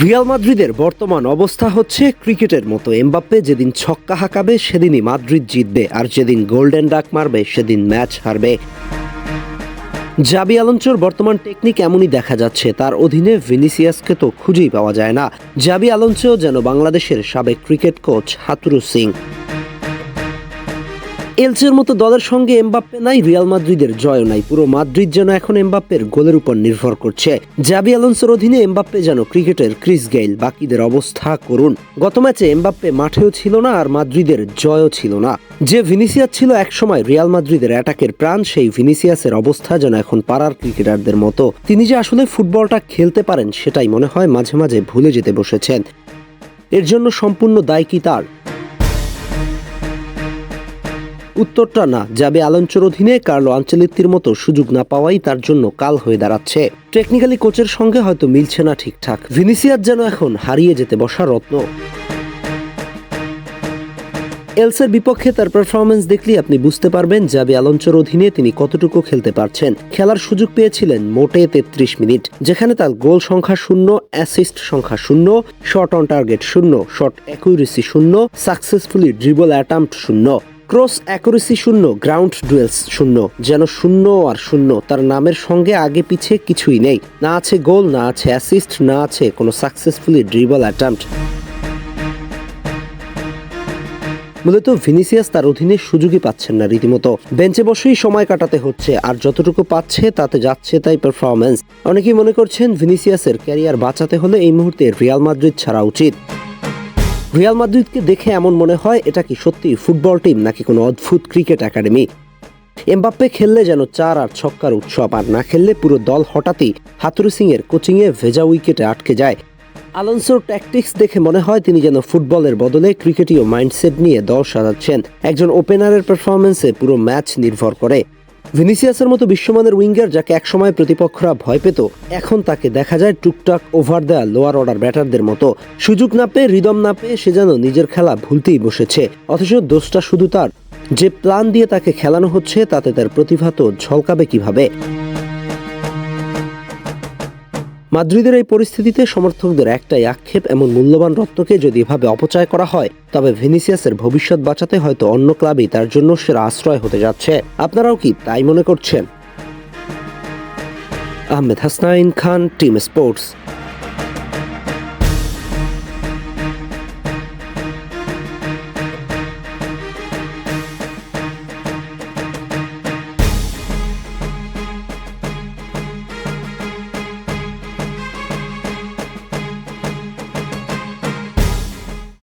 Real মাদ্রিদের বর্তমান অবস্থা হচ্ছে ক্রিকেটের মতো। এমবাপ্পে যেদিন ছক্কা হাঁকাবে, সেদিনই মাদ্রিদ জিতবে, আর যেদিন গোল্ডেন ডাক মারবে, সেদিন ম্যাচ হারবে। জাবি আলোঞ্চোর বর্তমান টেকনিক এমনই দেখা যাচ্ছে, তার অধীনে ভিনিসিয়াসকে তো খুঁজেই পাওয়া যায় না। জাবি আলোঞ্চো যেন বাংলাদেশের সাবেক ক্রিকেট কোচ হাতুরু সিং। এলচের মতো দলের সঙ্গে এমবাপ্পে নাই, রিয়াল মাদ্রিদের জয় নাই। পুরো মাদ্রিদ যেন এখন এমবাপ্পের গোলের উপর নির্ভর করছে। জাবি আলোনসোর অধীনে এমবাপ্পে যেন ক্রিকেটের ক্রিস গেইল। বাকিদের অবস্থা করুন। গত ম্যাচে এমবাপ্পে মাঠেও ছিল না আর মাদ্রিদের জয়ও ছিল না। যে ভিনিসিয়াস ছিল একসময় রিয়াল মাদ্রিদের অ্যাটাকের প্রাণ, সেই ভিনিসিয়াসের অবস্থা যেন এখন পাড়ার ক্রিকেটারদের মতো। তিনি যে আসলে ফুটবলটা খেলতে পারেন, সেটাই মনে হয় মাঝে মাঝে ভুলে যেতে বসেছেন। এর জন্য সম্পূর্ণ দায় কি তার? উত্তরটা না, যাবে আলোঞ্চর অধীনে কার্লো আঞ্চলিত্তির মতো সুযোগ না পাওয়াই তার জন্য কাল হয়ে দাঁড়াচ্ছে। টেকনিক্যালি কোচের সঙ্গে হয়তো মিলছে না ঠিকঠাক। ভিনিসিয়ার যেন এখন হারিয়ে যেতে বসা রত্ন। এলসের বিপক্ষে তার পারফরমেন্স দেখলে আপনি বুঝতে পারবেন যাবে আলোঞ্চর অধীনে তিনি কতটুকু খেলতে পারছেন। খেলার সুযোগ পেয়েছিলেন মোটে তেত্রিশ মিনিট, যেখানে তার গোল সংখ্যা শূন্য অ্যাসিস্ট সংখ্যা শূন্য শট অন টার্গেট শূন্য শট অ্যাকুরেসি শূন্য সাকসেসফুলি ড্রিবল অ্যাটাম্পট শূন্য। ক্রস অ্যাকুরেসি শূন্য, গ্রাউন্ড ডুয়েলস শূন্য, যেন শূন্য আর শূন্য, তার নামের সঙ্গে আগে পিছে কিছুই নেই। না আছে গোল, না আছে অ্যাসিস্ট না আছে কোনো সাকসেসফুলি ড্রিবল অ্যাটাম্পট মূলত ভিনিসিয়াস তার অধীনে সুযোগই পাচ্ছেন না রীতিমতো। বেঞ্চে বসেই সময় কাটাতে হচ্ছে, আর যতটুকু পাচ্ছে তাতে যাচ্ছে তাই পারফরমেন্স অনেকেই মনে করছেন ভিনিসিয়াসের ক্যারিয়ার বাঁচাতে হলে এই মুহূর্তে রিয়াল মাদ্রিদ ছাড়া উচিত। রিয়াল মাদ্রিদকে দেখে এমন মনে হয়, এটা কি সত্যি ফুটবল টিম নাকি কোনো অদ্ভুত ক্রিকেট একাডেমি? এমবাপ্পে খেললে যেন চার আর ছক্কার উৎসব, আর না খেললে পুরো দল হঠাৎই হাতুরু সিং এর কোচিংয়ে ভেজা উইকেটে আটকে যায়। আলোনসোর ট্যাকটিক্স দেখে মনে হয় তিনি যেন ফুটবলের বদলে ক্রিকেটীয় মাইন্ডসেট নিয়ে দল সাজাচ্ছেন। একজন ওপেনারের পারফরমেন্সে পুরো ম্যাচ নির্ভর করে। ভিনিসিয়াসের মতো বিশ্বমানের উইঙ্গার যাকে একসময় প্রতিপক্ষরা ভয় পেত, এখন তাকে দেখা যায় টুকটাক ওভার দেয়া লোয়ার অর্ডার ব্যাটারদের মতো। সুযোগ না পেয়ে, রিদম না পেয়ে সে যেন নিজের খেলা ভুলতেই বসেছে। অথচ দোষটা শুধু তার। যে প্ল্যান দিয়ে তাকে খেলানো হচ্ছে, তাতে তার প্রতিভা তো ঝলকাবে কীভাবে? মাদ্রিদের এই পরিস্থিতিতে সমর্থকদের একটাই আক্ষেপ, এমন মূল্যবান রত্নকে যদি এভাবে অপচয় করা হয়, তবে ভিনিসিয়াসের ভবিষ্যৎ বাঁচাতে হয়তো অন্য ক্লাবই তার জন্য সেরা আশ্রয় হতে যাচ্ছে। আপনারাও কি তাই মনে করছেন? Ahmed Hasnain Khan, team sports.